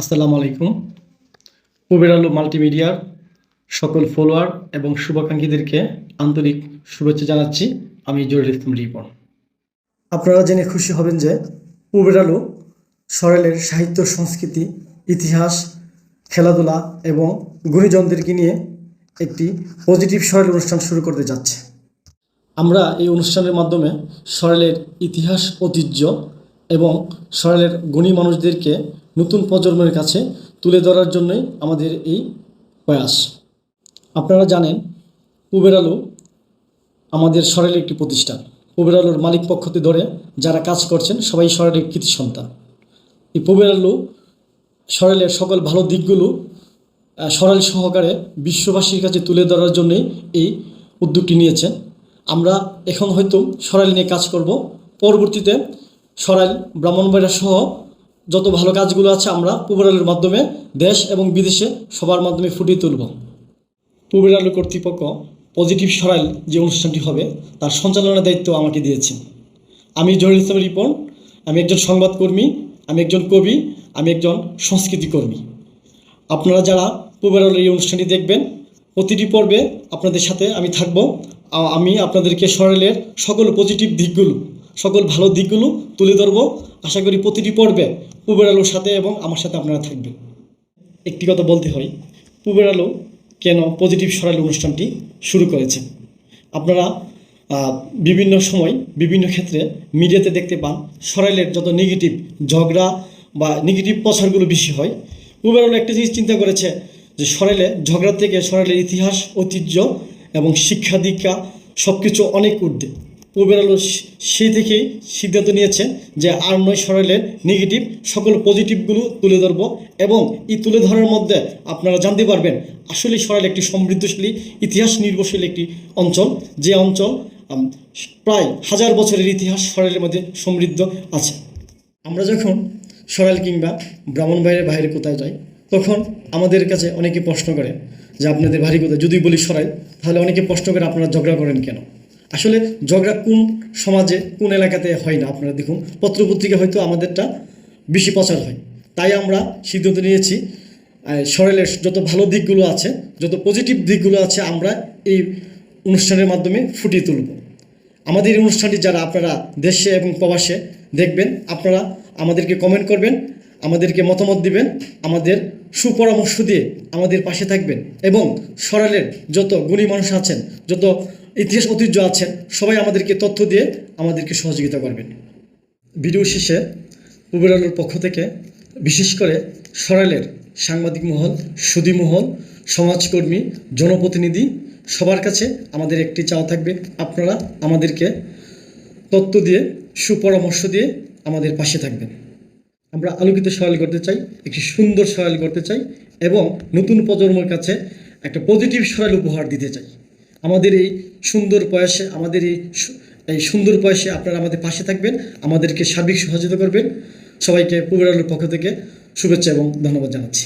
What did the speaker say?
আসসালামু আলাইকুম। পূবের আলো মাল্টিমিডিয়ার সকল ফলোয়ার এবং শুভাকাঙ্ক্ষীদেরকে আন্তরিক শুভেচ্ছা জানাচ্ছি। আমি জহিরুল ইসলাম রিপন। আপনারা জেনে খুশি হবেন যে পূবের আলো সরেলের সাহিত্য, সংস্কৃতি, ইতিহাস, খেলাধুলা এবং গুণীজনদেরকে নিয়ে একটি পজিটিভ সরেল অনুষ্ঠান শুরু করতে যাচ্ছে। আমরা এই অনুষ্ঠানের মাধ্যমে সরেলের ইতিহাস, ঐতিহ্য এবং সরেলের গুণী মানুষদেরকে নতুন প্রজন্মের কাছে তুলে ধরার জন্যই আমাদের এই প্রয়াস। আপনারা জানেন পুবের আলো আমাদের সরেলের একটি প্রতিষ্ঠান। পুবের আলোর মালিক পক্ষতে ধরে যারা কাজ করছেন, সবাই সরেলের কৃতি সন্তান। এই পুবের আলো সরেলের সকল ভালো দিকগুলো সরল সহকারে বিশ্ববাসীর কাছে তুলে ধরার জন্যই এই উদ্যোগটি নিয়েছেন। আমরা এখন হয়তো সরাইল নিয়ে কাজ করব। পরবর্তীতে সরাইল ব্রাহ্মণবাড়িয়া সহ যত ভালো কাজগুলো আছে আমরা পুবেরালের মাধ্যমে দেশ এবং বিদেশে সবার মাধ্যমে ফুটিয়ে তুলব। পুবের আলো কর্তৃপক্ষ পজিটিভ সরাইল যে অনুষ্ঠানটি হবে, তার সঞ্চালনার দায়িত্ব আমাকে দিয়েছেন আমি জহির ইসলাম রিপন, আমি একজন সংবাদকর্মী, আমি একজন কবি, আমি একজন সংস্কৃতিকর্মী। আপনারা যারা পূবের আলোর এই অনুষ্ঠানটি দেখবেন, প্রতিটি পর্বে আপনাদের সাথে আমি থাকব। আমি আপনাদেরকে সরাইলের সকল পজিটিভ দিকগুলো সকল ভালো দিকগুলো তুলে ধরব। আশা করি প্রতিটি পর্বে পূবের আলোর সাথে এবং আমার সাথে আপনারা থাকবেন। একটি কথা বলতে হয় পূবের আলো কেন পজিটিভ সরাইল অনুষ্ঠানটি শুরু করেছে? আপনারা বিভিন্ন সময় বিভিন্ন ক্ষেত্রে মিডিয়াতে দেখতে পান, সরাইলের যত নেগেটিভ ঝগড়া বা নেগেটিভ প্রচারগুলো বেশি হয় পূবের আলো একটা জিনিস চিন্তা করেছে যে সরাইলে ঝগড়া থেকে সরাইলের ইতিহাস, ঐতিহ্য এবং শিক্ষা দীক্ষা সব কিছু অনেক ঊর্ধ্বে। পূবের আলো সে- থেকেই সিদ্ধান্ত নিয়েছে যে আর নয় সরাইলের নেগেটিভ সকল পজিটিভগুলো তুলে ধরবো এবং এই তুলে ধরার মধ্যে আপনারা জানতে পারবেন আসলে সরাইল একটি সমৃদ্ধশালী, ইতিহাস নির্ভরশীল একটি অঞ্চল। যে অঞ্চল প্রায় হাজার বছরের ইতিহাস সরাইলের মধ্যে সমৃদ্ধ আছে। আমরা যখন সরাইল কিংবা ব্রাহ্মণবাড়ির বাইরে কোথায় যাই, তখন আমাদের কাছে অনেকে প্রশ্ন করে যে, আপনাদের ভারী কোথায়? যদি বলি সরাইল, তাহলে অনেকে প্রশ্ন করে, আপনারা ঝগড়া করেন কেন? আসলে ঝগড়া কোন সমাজে, কোন এলাকাতে হয় না? আপনারা দেখুন পত্রপত্রিকা হয়তো আমাদেরটা বেশি প্রচার হয়। তাই আমরা সিদ্ধান্ত নিয়েছি সরেলের যত ভালো দিকগুলো আছে, যত পজিটিভ দিকগুলো আছে, আমরা এই অনুষ্ঠানের মাধ্যমে ফুটিয়ে তুলব। আমাদের এই অনুষ্ঠানটি যারা আপনারা দেশে এবং প্রবাসে দেখবেন, আপনারা আমাদেরকে কমেন্ট করবেন, আমাদেরকে মতামত দিবেন, আমাদের সুপরামর্শ দিয়ে আমাদের পাশে থাকবেন এবং সরালের যত গুণী মানুষ আছেন, যত ইতিহাস ঐতিহ্য আছেন সবাই আমাদেরকে তথ্য দিয়ে আমাদেরকে সহযোগিতা করবেন। ভিডিও শেষে পূবের আলোর পক্ষ থেকে বিশেষ করে সরাইলের সাংবাদিক মহল, সুদী মহল, সমাজকর্মী, জনপ্রতিনিধি, সবার কাছে আমাদের একটি চাওয়া থাকবে। আপনারা আমাদেরকে তথ্য দিয়ে, সুপরামর্শ দিয়ে আমাদের পাশে থাকবেন। আমরা আলোকিত সহায়ল করতে চাই, একটি সুন্দর সহায়ল করতে চাই এবং নতুন প্রজন্মের কাছে একটা পজিটিভ সহায়ল উপহার দিতে চাই। আমাদের এই সুন্দর বয়সে আমাদের এই এই সুন্দর বয়সে আপনারা আমাদের পাশে থাকবেন, আমাদেরকে সার্বিক সহযোগিতা করবেন। সবাইকে পূবের পক্ষ থেকে শুভেচ্ছা এবং ধন্যবাদ জানাচ্ছি।